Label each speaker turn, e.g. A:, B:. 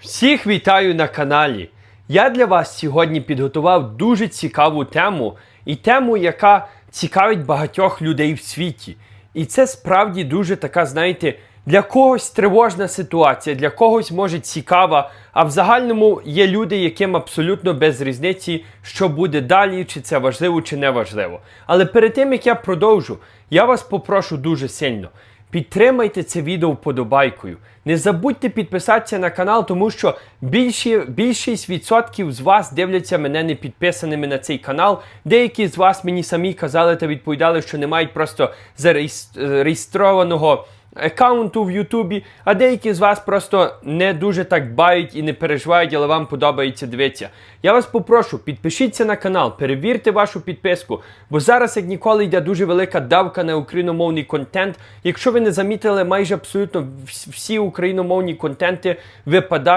A: Всіх вітаю на каналі. Я для вас сьогодні підготував дуже цікаву тему і тему, яка цікавить багатьох людей в світі. І це справді дуже така, знаєте, для когось тривожна ситуація, для когось може цікава, а в загальному є люди, яким абсолютно без різниці, що буде далі, чи це важливо, чи не важливо. Але перед тим як я продовжу, я вас попрошу дуже сильно. Підтримайте це відео вподобайкою. Не забудьте підписатися на канал, тому що більші, більшість відсотків з вас дивляться мене не підписаними на цей канал. Деякі з вас мені самі казали та відповідали, що не мають просто зареєстрованого аккаунту в Ютубі, а деякі з вас просто не дуже так бають і не переживають, але вам подобається дивитися. Я вас попрошу, підпишіться на канал, перевірте вашу підписку, бо зараз, як ніколи, йде дуже велика давка на україномовний контент. Якщо ви не замітили, майже абсолютно всі україномовні контенти випадають.